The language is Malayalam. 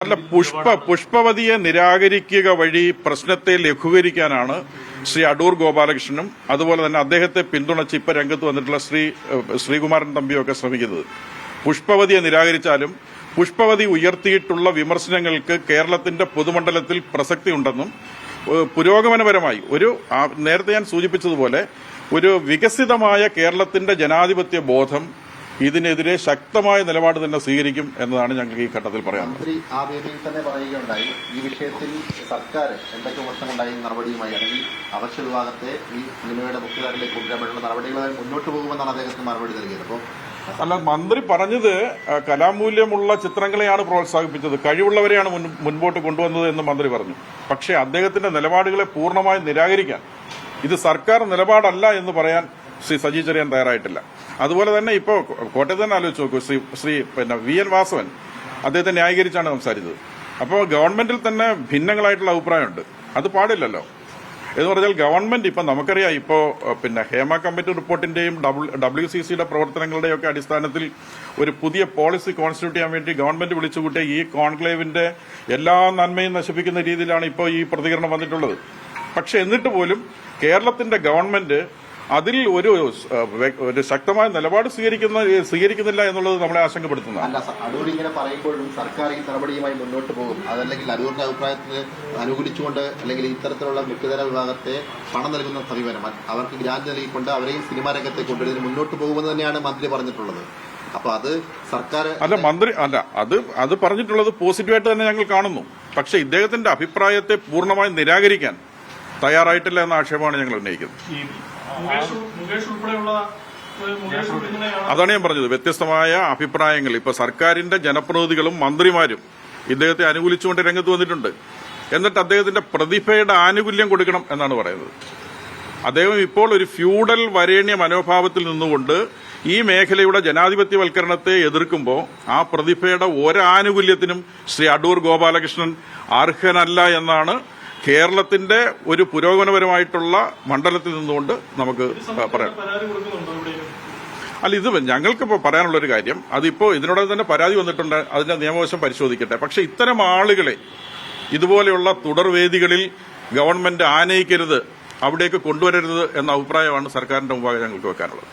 അല്ല പുഷ്പ പുഷ്പവതിയെ നിരാകരിക്കുക വഴി പ്രശ്നത്തെ ലഘൂകരിക്കാനാണ് ശ്രീ അടൂർ ഗോപാലകൃഷ്ണനും അതുപോലെ തന്നെ അദ്ദേഹത്തെ പിന്തുണച്ച് ഇപ്പൊ രംഗത്ത് വന്നിട്ടുള്ള ശ്രീ ശ്രീകുമാരൻ തമ്പിയും ഒക്കെ ശ്രമിക്കുന്നത്. പുഷ്പവതിയെ നിരാകരിച്ചാലും പുഷ്പവതി ഉയർത്തിയിട്ടുള്ള വിമർശനങ്ങൾക്ക് കേരളത്തിന്റെ പൊതുമണ്ഡലത്തിൽ പ്രസക്തി ഉണ്ടെന്നും പുരോഗമനപരമായി ഒരു നേരത്തെ ഞാൻ സൂചിപ്പിച്ചതുപോലെ ഒരു വികസിതമായ കേരളത്തിന്റെ ജനാധിപത്യ ബോധം ഇതിനെതിരെ ശക്തമായ നിലപാട് തന്നെ സ്വീകരിക്കും എന്നതാണ് ഞങ്ങൾക്ക് ഈ ഘട്ടത്തിൽ പറയാനുള്ളത്. മന്ത്രി ആ വേദിയിൽ തന്നെ പറയുകയുണ്ടായി ഈ വിഷയത്തിൽ സർക്കാർ എന്തൊക്കെ പ്രശ്നമുണ്ടായി നടപടിയുമായി അല്ലെങ്കിൽ അവശ്യ വിഭാഗത്തെ ഈ സിനിമയുടെ മുഖ്യധാരയിലേക്ക് കൊണ്ടുവരാൻ വേണ്ടിയുള്ള നടപടികളുമായി മുന്നോട്ട് പോകുമെന്നാണ് അദ്ദേഹത്തിന് മറുപടി നൽകിയത്. അപ്പോൾ അല്ല മന്ത്രി പറഞ്ഞത് കലാമൂല്യമുള്ള ചിത്രങ്ങളെയാണ് പ്രോത്സാഹിപ്പിച്ചത് കഴിവുള്ളവരെയാണ് മുൻ- മുൻപോട്ട് കൊണ്ടുവന്നത് എന്ന് മന്ത്രി പറഞ്ഞു. പക്ഷേ അദ്ദേഹത്തിന്റെ നിലപാടുകളെ പൂർണമായും നിരാകരിക്കാൻ ഇത് സർക്കാർ നിലപാടല്ല എന്ന് പറയാൻ ശ്രീ സജി ചെറിയാൻ തയ്യാറായിട്ടില്ല. അതുപോലെ തന്നെ ഇപ്പോൾ കോട്ടയത്ത് തന്നെ ആലോചിച്ച് നോക്കൂ. ശ്രീ ശ്രീ പിന്നെ വി എൻ വാസവൻ അദ്ദേഹത്തെ ന്യായീകരിച്ചാണ് സംസാരിച്ചത്. അപ്പോൾ ഗവൺമെന്റിൽ തന്നെ ഭിന്നങ്ങളായിട്ടുള്ള അഭിപ്രായമുണ്ട്. അത് പാടില്ലല്ലോ. എന്ന് പറഞ്ഞാൽ ഗവൺമെന്റ് ഇപ്പം നമുക്കറിയാം ഇപ്പോൾ പിന്നെ ഹേമ കമ്മിറ്റി റിപ്പോർട്ടിന്റെയും ഡബ്ല്യു സി സിയുടെ പ്രവർത്തനങ്ങളുടെയും ഒക്കെ അടിസ്ഥാനത്തിൽ ഒരു പുതിയ പോളിസി കോൺസ്റ്റിറ്റ്യൂട്ട് ചെയ്യാൻ വേണ്ടി ഗവൺമെന്റ് വിളിച്ചുകൂട്ടിയ ഈ കോൺക്ലേവിന്റെ എല്ലാ നന്മയും നശിപ്പിക്കുന്ന രീതിയിലാണ് ഇപ്പോൾ ഈ പ്രതികരണം വന്നിട്ടുള്ളത്. പക്ഷെ എന്നിട്ട് പോലും കേരളത്തിന്റെ ഗവൺമെന്റ് അതിൽ ഒരു ഒരു ശക്തമായ നിലപാട് സ്വീകരിക്കുന്ന സ്വീകരിക്കുന്നില്ല എന്നുള്ളത് നമ്മളെ ആശങ്കപ്പെടുത്തുന്നു അല്ല അടൂർ ഇങ്ങനെ പറയുമ്പോഴും സർക്കാർ ഈ നടപടിയുമായി മുന്നോട്ട് പോകും. അതല്ലെങ്കിൽ അടൂരിന്റെ അഭിപ്രായത്തിന് അനുകൂലിച്ചുകൊണ്ട് അല്ലെങ്കിൽ ഇത്തരത്തിലുള്ള മുഖ്യധാര വിഭാഗത്തെ പണം നൽകുന്ന സമീപനം അവർക്ക് ഗ്രാന്റ് നൽകിക്കൊണ്ട് അവരെയും സിനിമാ രംഗത്തേക്ക് കൊണ്ടുവരുന്നതിന് മുന്നോട്ട് പോകുമെന്ന് തന്നെയാണ് മന്ത്രി പറഞ്ഞിട്ടുള്ളത്. അപ്പൊ അത് സർക്കാർ അല്ല മന്ത്രി അല്ല അത് അത് പറഞ്ഞിട്ടുള്ളത് പോസിറ്റീവായിട്ട് തന്നെ ഞങ്ങൾ കാണുന്നു. പക്ഷേ ഇദ്ദേഹത്തിന്റെ അഭിപ്രായത്തെ പൂർണമായും നിരാകരിക്കാൻ തയ്യാറായിട്ടില്ല എന്ന ആക്ഷേപമാണ് ഞങ്ങൾ ഉന്നയിക്കുന്നത്. അതാണ് ഞാൻ പറഞ്ഞത്. വ്യത്യസ്തമായ അഭിപ്രായങ്ങൾ. ഇപ്പൊ സർക്കാരിന്റെ ജനപ്രതിനിധികളും മന്ത്രിമാരും ഇദ്ദേഹത്തെ അനുകൂലിച്ചുകൊണ്ട് രംഗത്ത് വന്നിട്ടുണ്ട്. എന്നിട്ട് അദ്ദേഹത്തിന്റെ പ്രതിഭയുടെ ആനുകൂല്യം കൊടുക്കണം എന്നാണ് പറയുന്നത്. അദ്ദേഹം ഇപ്പോൾ ഒരു ഫ്യൂഡൽ വരേണ്യ മനോഭാവത്തിൽ നിന്നുകൊണ്ട് ഈ മേഖലയുടെ ജനാധിപത്യവൽക്കരണത്തെ എതിർക്കുമ്പോൾ ആ പ്രതിഭയുടെ ഒരാനുകൂല്യത്തിനും ശ്രീ അടൂർ ഗോപാലകൃഷ്ണൻ അർഹനല്ല എന്നാണ് കേരളത്തിന്റെ ഒരു പുരോഗമനപരമായിട്ടുള്ള മണ്ഡലത്തിൽ നിന്നുകൊണ്ട് നമുക്ക് പറയാം. അല്ല ഇത് ഞങ്ങൾക്കിപ്പോൾ പറയാനുള്ള ഒരു കാര്യം അതിപ്പോൾ ഇതിനോടകം തന്നെ പരാതി വന്നിട്ടുണ്ട് അതിന്റെ നിയമവശം പരിശോധിക്കട്ടെ. പക്ഷെ ഇത്തരം ആളുകളെ ഇതുപോലെയുള്ള തുടർവേദികളിൽ ഗവൺമെന്റ് ആനയിക്കരുത് അവിടേക്ക് കൊണ്ടുവരരുത് എന്ന അഭിപ്രായമാണ് സർക്കാരിന്റെ മുമ്പാകെ ഞങ്ങൾക്ക് വെക്കാനുള്ളത്.